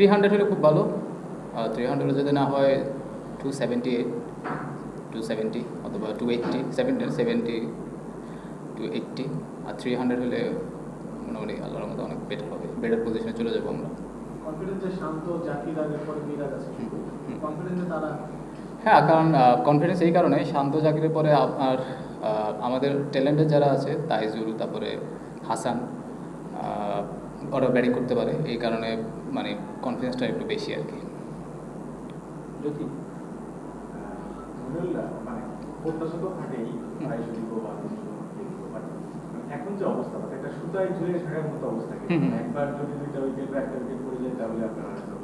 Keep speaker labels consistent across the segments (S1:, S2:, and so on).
S1: Three hundred হলে খুব ভালো। থ্রি হান্ড্রেড যদি না হয় two seventy eight two seventy অথবা two eighty seventy seventy two eighty আর থ্রি হান্ড্রেড হলে মোটামুটি আল্লাহর মতো অনেক বেটার হবে। বেটার পজিশনে চলে যাব আমরা। হ্যাঁ কারণ কনফিডেন্স এই কারণে শান্ত জাকিরের পরে আপনার আমাদের ট্যালেন্টের যারা আছে তাইজুল তারপরে হাসান ওরা ব্যাটিং করতে পারে এই কারণে মানে কনফিডেন্সটা একটু বেশি আর কি
S2: যদি মনিরুল্লাহ প্রত্যাশা তো থাকেই আড়াইশো দিব বা তিনশো দিব বাট এখন যে অবস্থা একটা সুতায় ঝুলে থাকার মতো অবস্থা কিন্তু
S1: হুম হুম।
S2: একবার যদি দুইটা উইকেট বা একটা উইকেট পড়ে যায় তাহলে আপনার হয়তো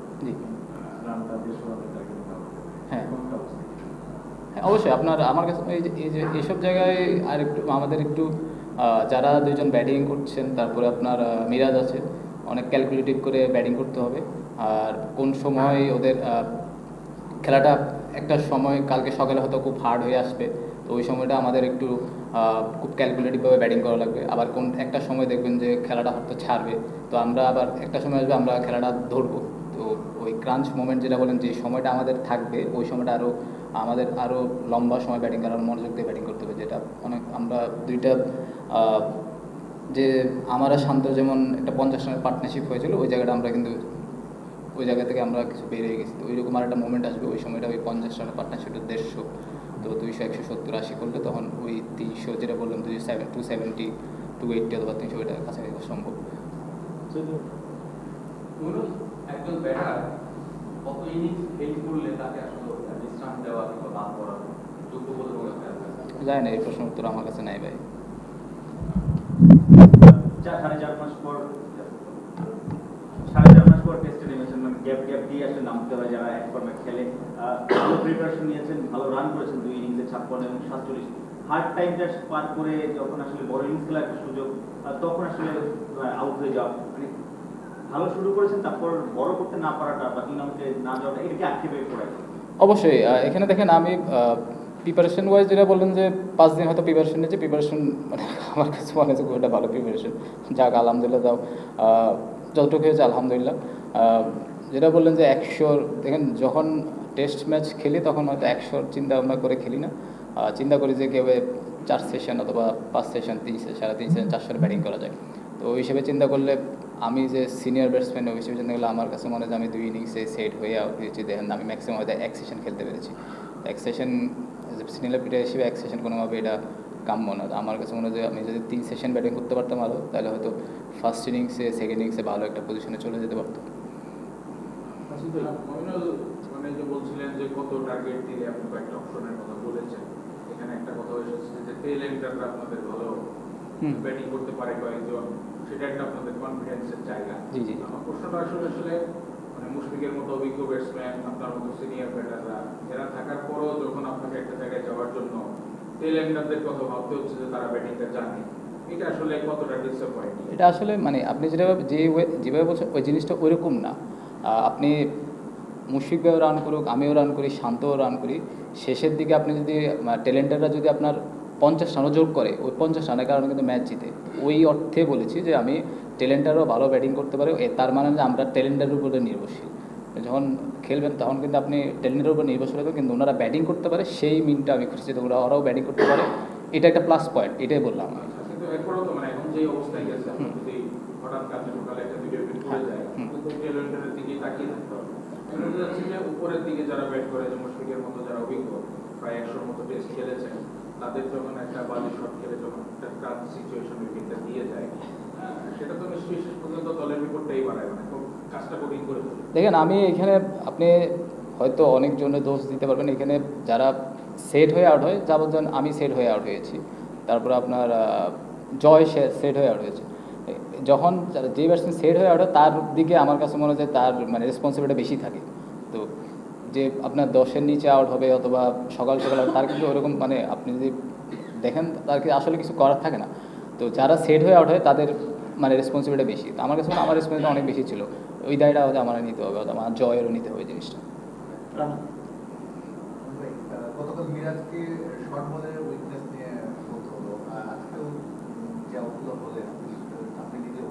S2: রানটা দেড়শো রানের টার্গেট নেওয়া হতে পারে।
S1: হ্যাঁ। অবশ্যই আপনার আমার কাছে এই যে এই যে এইসব জায়গায় আর একটু আমাদের একটু যারা দুইজন ব্যাটিং করছেন, তারপরে আপনার মিরাজ আছে, অনেক ক্যালকুলেটিভ করে ব্যাটিং করতে হবে। আর কোন সময় ওদের খেলাটা একটা সময়, কালকে সকালে হয়তো খুব হার্ড হয়ে আসবে, তো ওই সময়টা আমাদের একটু খুব ক্যালকুলেটিভভাবে ব্যাটিং করা লাগবে। আবার কোন, একটা সময় দেখবেন যে খেলাটা হয়তো ছাড়বে, তো আমরা আবার একটা সময় আসবে, আমরা খেলাটা ধরবো। তো ওই ক্রাঞ্চ মোমেন্ট যেটা বলেন, যে সময়টা আমাদের থাকবে, ওই সময়টা আরও আমাদের আরও লম্বা সময় ব্যাটিং করার মনোযোগ দিয়ে ব্যাটিং করতে হবে, যেটা অনেক আমরা দুইটা যে আমার শান্ত যেমন একটা পঞ্চাশ রানের পার্টনারশিপ হয়েছিল, ওই জায়গাটা আমরা কিন্তু, ওই জায়গা থেকে আমরা কিছু বেরিয়ে গেছি। তো ওইরকম আর একটা মোমেন্ট আসবে, ওই সময়টা ওই পঞ্চাশ রানের পার্টনারশিপটা দেড়শো, তো দুইশো, একশো, সত্তর, আশি করলে তখন ওই তিনশো যেটা বললাম দুই seven two seventy two eighty অথবা তিনশো এটার কাছাকাছি সম্ভব।
S3: একজন ব্যাটার কত ইনিংস ফেল করলে তাকে দেওয়া কিংবা বাদ?
S1: যায় না, এই প্রশ্ন উত্তর আমার কাছে নাই ভাই।
S4: মানে ভালো দুই পার করে যখন আসলে বড় ইনিংস খেলার একটা সুযোগ তখন আসলে আউট হয়ে যাওয়া। মানে ভালো শুরু করেছেন, তারপর বড় করতে না পারাটা বা তিন অঙ্কে না যাওয়াটা এটা কি আক্ষেপে পড়ে
S1: অবশ্যই এখানে দেখেন আমি প্রিপারেশন ওয়াইজ যেটা বললেন যে পাঁচ দিন হয়তো প্রিপারেশন নিয়েছি প্রিপারেশন মানে আমার কাছে মনে হচ্ছে খুব একটা ভালো প্রিপারেশন যাক, আলহামদুলিল্লাহ দাও যতটুকু হয়েছে আলহামদুলিল্লাহ। যেটা বললেন যে একশোর, দেখেন যখন টেস্ট ম্যাচ খেলি তখন হয়তো একশোর চিন্তা ভাবনা করে খেলি না। চিন্তা করি যে কেউ চার সেশন অথবা পাঁচ সেশন তিন সাড়ে তিন সেশন চারশোর ব্যাটিং করা যায়। তো ওই হিসেবে চিন্তা করলে আমি যে সিনিয়র ব্যাটসম্যান হিসেবে করলে আমার কাছে মনে হয় আমি দুই ইনিংসে সেট হয়ে আউট হয়েছি। দেখেন আমি ম্যাক্সিমাম হয়তো এক সেশন খেলতে পেরেছি। এক সেশন সিনিয়র প্লেয়ার হিসেবে এক সেশন কোনোভাবে এটা কাম্য না। আমার কাছে মনে হয় আমি যদি তিন সেশন ব্যাটিং করতে পারতাম আরও তাহলে হয়তো ফার্স্ট ইনিংসে সেকেন্ড ইনিংসে ভালো একটা পজিশনে চলে যেতে পারতাম।
S5: মমিনুল মানে যে বলছিলেন যে কত টার্গেট দিলে আপনি কয়েকটা অপশনের কথা বলেছেন এখানে একটা কথা এসেছে যে টেল এন্ডাররা আপনাদের ভালো। ব্যাটিং করতে পারে কয়েকজন। সেটা একটা আপনাদের কনফিডেন্সের জায়গা।
S1: জি, জি।
S5: আমার প্রশ্নটা আসলে আসলে মানে মুশফিকের মতো অভিজ্ঞ ব্যাটসম্যান আপনার মতো সিনিয়র ব্যাটাররা এরা থাকার পরও যখন আপনাকে একটা জায়গায় যাওয়ার জন্য টেল এন্ডারদের কথা ভাবতে হচ্ছে যে তারা ব্যাটিংটা জানে এটা আসলে কতটা ডিসঅ্যাপয়েন্টিং
S1: এটা আসলে মানে আপনি যেটা যে যেভাবে বলছেন ওই জিনিসটা ওইরকম না। আপনি মুশফিকভাবে রান করুক আমিও রান করি শান্তও রান করি। শেষের দিকে আপনি যদি ট্যালেন্টাররা যদি আপনার পঞ্চাশ রানও যোগ করে ওই পঞ্চাশ রানের কারণে কিন্তু ম্যাচ জিতে। ওই অর্থে বলেছি যে আমি ট্যালেন্টারও ভালো ব্যাটিং করতে পারে এ তার মানে যে আমরা ট্যালেন্টারের উপরে নির্ভরশীল। যখন খেলবেন তখন কিন্তু আপনি ট্যালেন্টের উপর নির্ভরশীল হবে কিন্তু ওনারা ব্যাটিং করতে পারে সেই মিনটা আমি খুশি যে ওরা ওরাও ব্যাটিং করতে পারে। এটা একটা প্লাস পয়েন্ট এটাই বললাম
S5: আচ্ছা, তো মানে এখন যে অবস্থায় গেছে আপনার যদি হঠাৎ কাজে সকালে একটা ভিডিও ফিট পড়ে যায়
S1: হুম।
S5: কিন্তু টেলেন্টের দিকে তাকিয়ে থাকতে হবে। আমি বলতে চাচ্ছি যে উপরের দিকে যারা ব্যাট করে যে মুশফিকের মতো যারা অভিজ্ঞ প্রায় একশোর মতো টেস্ট খেলেছেন তাদের যখন একটা বাজে শট খেলে যখন একটা কাজ সিচুয়েশন উইকেটটা দিয়ে যায়, সেটা তো নিশ্চয়ই শেষ পর্যন্ত দলের বিপদটাই বাড়ায় মানে কাজটা কঠিন করে
S1: দেখেন, আমি এখানে আপনি হয়তো অনেকজনের দোষ দিতে পারবেন, এখানে যারা সেট হয়ে আউট হয় যাবার জন্য আমি সেট হয়ে আউট হয়েছি। তারপর আপনার জয় সেট হয়ে আউট হয়েছে। যখন যে ব্যাটসম্যান সেট হয়ে আউট হয়, তার দিকে আমার কাছে মনে হয় তার মানে রেসপন্সিবিলিটি বেশি থাকে। তো যে আপনার দশের নিচে আউট হবে অথবা সকাল সকাল তার কিন্তু ওরকম মানে আপনি যদি দেখেন, তার কি আসলে কিছু করার থাকে না। তো যারা সেট হয়ে আউট হয়, তাদের মানে রেসপন্সিবিলিটি বেশি। তো আমার কাছে আমার রেসপন্সিবিলিটি অনেক বেশি ছিল। ওই দায়টা হয়তো আমার নিতে হবে, অথবা আমার জয়েরও নিতে হবে জিনিসটা
S6: গতকাল মিরাজকে শর্ট বলের উইকনেস নিয়ে বলতে হলো আর আজকেও যে আউটগুলো বলেন আপনি নিজেও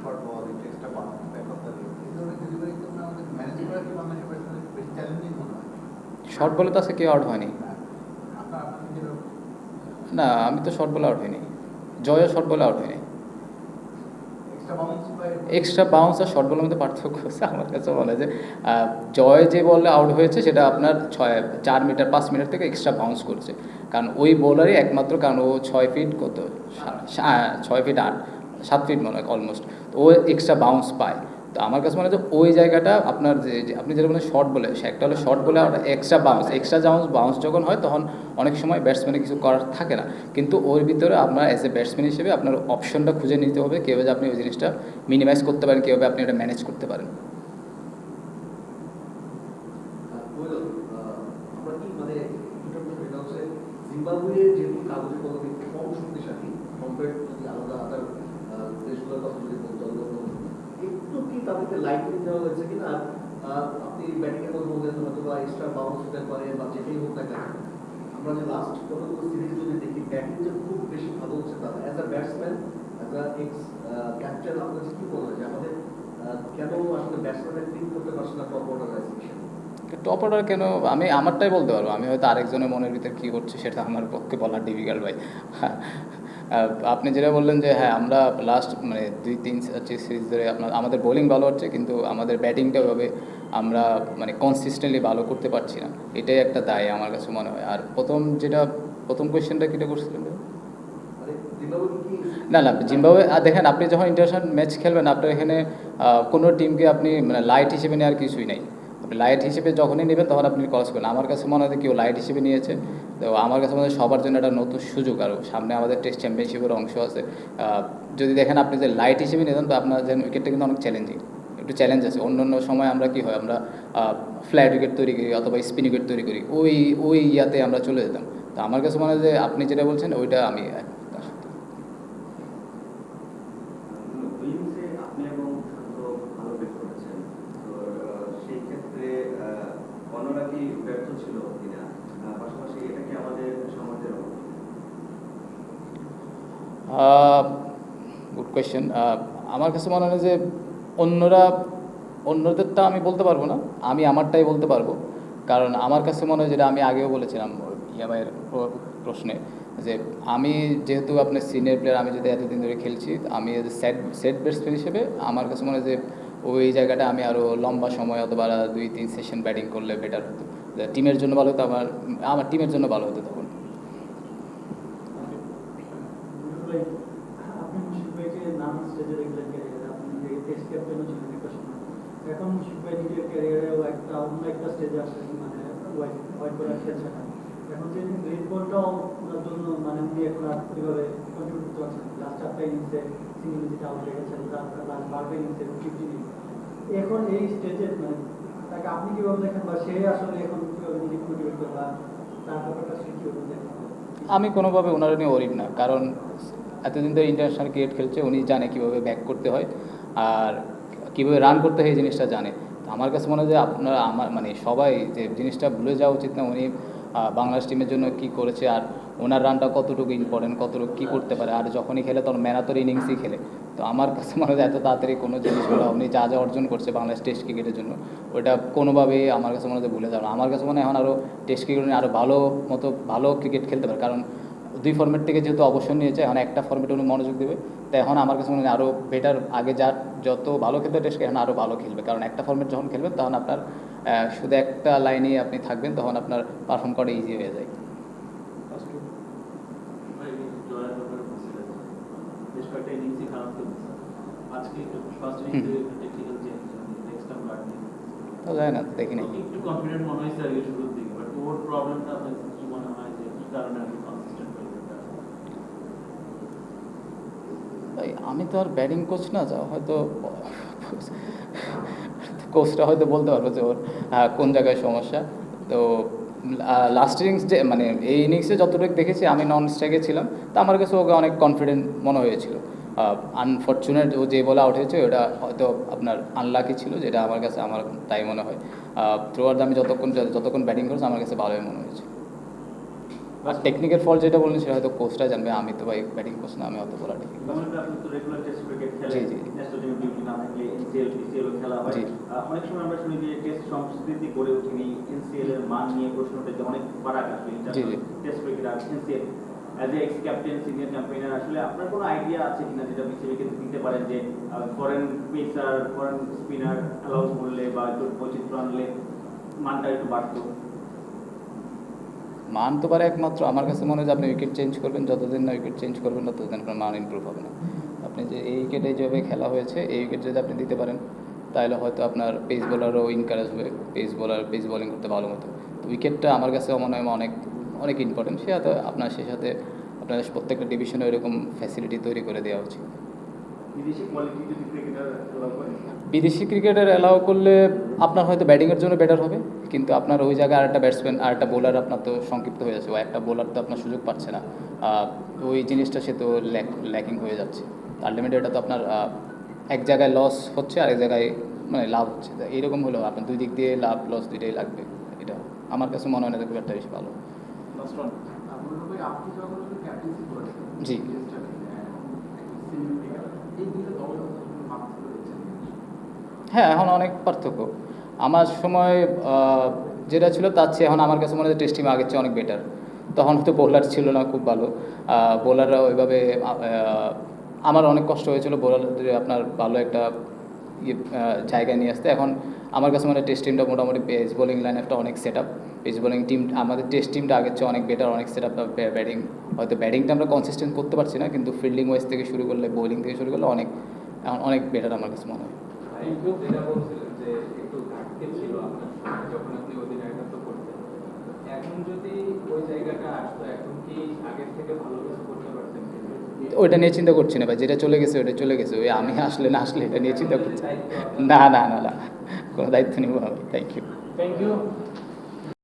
S6: শর্ট বল একটু এক্সট্রা পান ব্যাক অফ দ্য এই ধরনের ডেলিভারি কি আপনার আমাদের
S1: শর্ট বলে তো আজকে কেউ আউট হয়নি। না, আমি তো শর্ট বলে আউট হয়নি জয়ও শর্ট বলে আউট হয়নি
S6: এক্সট্রা বাউন্স
S1: আর শর্ট বলের মধ্যে পার্থক্য হচ্ছে, আমার কাছে বলে যে জয় যে বলে আউট হয়েছে, সেটা আপনার ছয়, চার মিটার পাঁচ মিটার থেকে এক্সট্রা বাউন্স করছে। কারণ ওই বোলারই একমাত্র, কারণ ও ছয় ফিট কত? ছয় ফিট আট, সাত ফিট মনে হয় অলমোস্ট ও এক্সট্রা বাউন্স পায়। তো আমার কাছে মনে হয় ওই জায়গাটা আপনার যে আপনি যেটা বলেন শর্ট বলে একটা হলো শর্ট বলে আর extra bounce extra bounce bounce যখন হয় তখন অনেক সময় ব্যাটসম্যানের কিছু করার থাকে না। কিন্তু ওর ভিতরে আপনার অ্যাজ এ ব্যাটসম্যান হিসেবে আপনার অপশনটা খুঁজে নিতে হবে কীভাবে আপনি ওই জিনিসটা মিনিমাইজ করতে পারেন কীভাবে আপনি এটা ম্যানেজ করতে পারেন
S7: আর কোয়েল, আহ, আমরা কি মানে দুটো প্রশ্ন এটা হচ্ছে জিম্বাবুয়ে যেহেতু কাগজে কলমে একটু কম শক্তিশালী কম্পেয়ার যদি আলাদা আদার দেশগুলোর কথা যদি বলতে হবে তখন একটু লাইটলি দেওয়া হয়েছে কিনা আপনি কথা বললেন হয়তো বা এক্সট্রা বাউন্স হতে পারে বা যেটাই হোক না কেন। আমরা যে লাস্ট কতগুলো সিরিজ যদি দেখি ব্যাটিং যে খুব বেশি ভালো হচ্ছে তারা as a batsman as a ex captain আপনার কি মনে হয় যে আমাদের কেন আসলে ব্যাটসম্যানের করতে পারছে না টপ অর্ডার
S1: টপ অর্ডার কেন? আমি আমারটাই বলতে পারব। আমি হয়তো আরেকজনের মনের ভিতরে কী করছে সেটা আমার পক্ষে বলা ডিফিকাল্ট ভাই। আপনি যেটা বললেন যে হ্যাঁ আমরা লাস্ট মানে দুই তিন সিরিজ ধরে আপনার আমাদের বোলিং ভালো হচ্ছে কিন্তু আমাদের ব্যাটিংটা ওইভাবে আমরা মানে কনসিস্টেন্টলি ভালো করতে পারছি না। এটাই একটা দায় আমার কাছে মনে হয়। আর প্রথম যেটা প্রথম কোয়েশ্চেনটা কিটা করছিলেন না না জিম্বাবুয়ে আর দেখেন আপনি যখন ইন্টারন্যাশনাল ম্যাচ খেলবেন আপনার এখানে কোনো টিমকে আপনি মানে লাইট হিসেবে নেওয়ার কিছুই নাই। লাইট হিসেবে যখনই নেবেন তখন আপনি ক্রস করেন আমার কাছে মনে হয় যে কেউ লাইট হিসেবে নিয়েছে। তো আমার কাছে মনে হয় সবার জন্য একটা নতুন সুযোগ। আরও সামনে আমাদের টেস্ট চ্যাম্পিয়নশিপের অংশ আছে। যদি দেখেন আপনি যে লাইট হিসেবে নিতেন তো আপনার যেন উইকেটটা কিন্তু অনেক চ্যালেঞ্জিং একটু চ্যালেঞ্জ আছে। অন্য অন্য সময় আমরা কি হয়, আমরা ফ্ল্যাট উইকেট তৈরি করি অথবা স্পিন উইকেট তৈরি করি। ওই ওই ইয়াতে আমরা চলে যেতাম। তো আমার কাছে মনে হয় যে আপনি যেটা বলছেন, ওইটা আমি একমত তার সাথে।
S4: উইংসে আপনি এবং শান্ত ভালো বেট করেছেন তো আহ, সেই ক্ষেত্রে আহ, অন্যরা কি ব্যর্থ ছিল কিনা? পাশাপাশি এটা কি আমাদের সমাজের
S1: গুড কোয়েশ্চেন আমার কাছে মনে হয় যে অন্যরা, অন্যদেরটা আমি বলতে পারব না, আমি আমারটাই বলতে পারব। কারণ আমার কাছে মনে হয় যেটা আমি আগেও বলেছিলাম ইয়ামাইয়ের প্রশ্নে যে আমি যেহেতু আপনার সিনিয়র প্লেয়ার আমি যদি এতদিন ধরে খেলছি, আমি সেট সেট ব্যাটসম্যান হিসেবে আমার কাছে মনে হয় যে ওই জায়গাটা আমি আরও লম্বা সময় অথবা দুই, তিন সেশন ব্যাটিং করলে বেটার হতো। টিমের জন্য ভালো হতো, আমার আমার টিমের জন্য ভালো হতো তখন।
S8: এখন নিজের অন্য একটা স্টেজে মানে এখন যে জন্য মানে এখন আর ফিফটি এখন এই স্টেজে মানে তাকে আপনি কীভাবে দেখেন বা সে আসলে এখন কীভাবে নিজেকে মোটিভেট তার ব্যাপারটা
S1: আমি কোনোভাবে ওনার নিয়ে ওরিব না। কারণ এতদিন ধরে ইন্টারন্যাশনাল ক্রিকেট খেলছে, উনি জানে কীভাবে ব্যাক করতে হয় আর কীভাবে রান করতে হয় এই জিনিসটা জানে। তো আমার কাছে মনে হয় যে আপনার আমার মানে সবাই যে জিনিসটা ভুলে যাওয়া উচিত না উনি বাংলাদেশ টিমের জন্য কি করেছে আর ওনার রানটা কতটুকু ইম্পর্টেন্ট কতটুকু কী করতে পারে? আর যখনই খেলে তখন ম্যানাতর ইনিংসই খেলে। তো আমার কাছে মনে হয় এত তাড়াতাড়ি কোনো জিনিসগুলো উনি যা যা অর্জন করছে বাংলাদেশ টেস্ট ক্রিকেটের জন্য, ওটা কোনোভাবেই আমার কাছে মনে হয় ভুলে যাবে আমার কাছে মনে হয় এখন আরও টেস্ট ক্রিকেট নিয়ে আরও ভালো মতো, ভালো ক্রিকেট খেলতে পারে। কারণ দুই ফর্মেট থেকে যেহেতু অবসর নিয়েছে, এখন একটা ফর্মেটে উনি মনোযোগ দেবে। তো এখন আমার কাছে মনে হয় আরও বেটার আগে যার যত ভালো খেলতে টেস্ট এখন আরও ভালো খেলবে। কারণ একটা ফর্মেট যখন খেলবেন, তখন আপনার শুধু একটা লাইনেই আপনি থাকবেন, তখন আপনার পারফর্ম করা ইজি হয়ে যায়
S9: ভাই, জয়ের ব্যাপারে বলছিলেন। বেশ কয়েকটা ইনিংসই খারাপ খেলছে। আজকে ফার্স্ট ইনিংসে technical change next time batting
S1: তো যায় না দেখিনি।
S9: একটু কনফিডেন্ট মনে হয়েছে আগে শুরুর দিকে বাট ওর প্রবলেমটা আপনার কি মনে হয় যে কি কারণে আপনি কনসিস্টেন্ট
S1: ভাই আমি তো আর ব্যাটিং কোচ না যা হয়তো কোচটা হয়তো বলতে পারব যে ওর কোন জায়গায় সমস্যা। তো লাস্ট ইনিংস যে মানে এই ইনিংসে যতটুকু দেখেছি আমি নন স্ট্রাইকে ছিলাম তো আমার কাছে ওকে অনেক কনফিডেন্ট মনে হয়েছিল। আনফর্চুনেট ও যে বলে আউট হয়েছে ওটা হয়তো আপনার আনলাকি ছিল যেটা আমার কাছে আমার তাই মনে হয় থ্রু আউট আমি যতক্ষণ যতক্ষণ ব্যাটিং করেছি আমার কাছে ভালোই মনে হয়েছে আর টেকনিকের ফল যেটা বললেন সেটা হয়তো কোচটা জানবে আমি তো ভাই ব্যাটিং কোচ না আমি অত বলা ঠিক জি, জি। জি।
S4: অনেক সময় আমরা শুনি যে টেস্ট সংস্কৃতি গড়ে ওঠেনি এনসিএল এর মান নিয়ে প্রশ্নটা যে অনেক ফারাক আসবে
S1: জি, জি।
S4: Test cricket R NCL as a ex captain senior campaigner আসলে আপনার কোনো আইডিয়া আছে কিনা যেটা বিসিবিকে দিতে পারেন যে foreign pacer foreign spinner allow করলে বা একটু বৈচিত্র্য আনলে মানটা একটু বাড়তো?
S1: মান তো পারে একমাত্র। আমার কাছে মনে হয় যে আপনি উইকেট চেঞ্জ করবেন, যতদিন না উইকেট চেঞ্জ করবেন না ততদিন আপনার মান ইমপ্রুভ হবে না। আপনি যে এই উইকেটে যেভাবে খেলা হয়েছে, এই উইকেট যদি আপনি দিতে পারেন, তাহলে হয়তো আপনার পেস বোলারও ইনকারেজ হবে। পেস বোলার পেস বোলিং করতে ভালো মতো। তো উইকেটটা আমার কাছে মনে হয় অনেক অনেক ইম্পর্টেন্ট সে হয়তো আপনার সে সাথে আপনার প্রত্যেকটা ডিভিশনে এরকম ফ্যাসিলিটি তৈরি করে দেওয়া উচিত।
S4: বিদেশি ক্রিকেটার অ্যালাউ
S1: করলে আপনার হয়তো ব্যাটিংয়ের জন্য বেটার হবে কিন্তু আপনার ওই জায়গায় আরেকটা ব্যাটসম্যান আর একটা বোলার আপনার তো সংক্ষিপ্ত হয়ে যাচ্ছে ও একটা বোলার তো আপনার সুযোগ পাচ্ছে না। ওই জিনিসটা সে তো ল্যাকিং হয়ে যাচ্ছে। আলটিমেটলি এটা তো আপনার এক জায়গায় লস হচ্ছে আর এক জায়গায় মানে লাভ হচ্ছে। এইরকম হলেও আপনার দুই দিক দিয়ে লাভ লস দুইটাই লাগবে। এটা আমার কাছে মনে হয় না খুব একটা বেশি ভালো। জি। হ্যাঁ এখন অনেক পার্থক্য। আমার সময় যেটা ছিল তার চেয়ে এখন আমার কাছে মনে হয় টেস্ট টিম আগের চেয়ে অনেক বেটার তখন তো বোলার ছিল না খুব ভালো। বোলাররা ওইভাবে আমার অনেক কষ্ট হয়েছিল বোলার আপনার ভালো একটা ইয়ে জায়গায় নিয়ে আসতে। এখন আমার কাছে মনে হয় টেস্ট টিমটা মোটামুটি পেস বোলিং লাইন একটা অনেক set up pace bowling team আমাদের টেস্ট টিমটা আগের চেয়ে অনেক বেটার অনেক সেট আপ ব্যাটিং হয়তো ব্যাটিংটা আমরা কনসিস্টেন্ট করতে পারছি না কিন্তু ফিল্ডিং ওয়াইজ থেকে শুরু করলে বোলিং থেকে শুরু করলে অনেক এখন অনেক বেটার আমার কাছে মনে হয়। ওইটা নিয়ে চিন্তা করছি না ভাই যেটা চলে গেছে ওটা চলে গেছে ওই আমি আসলে না আসলে এটা নিয়ে চিন্তা করছি। না না না না কোনো দায়িত্ব নিব আমি থ্যাংক ইউ
S5: থ্যাংক ইউ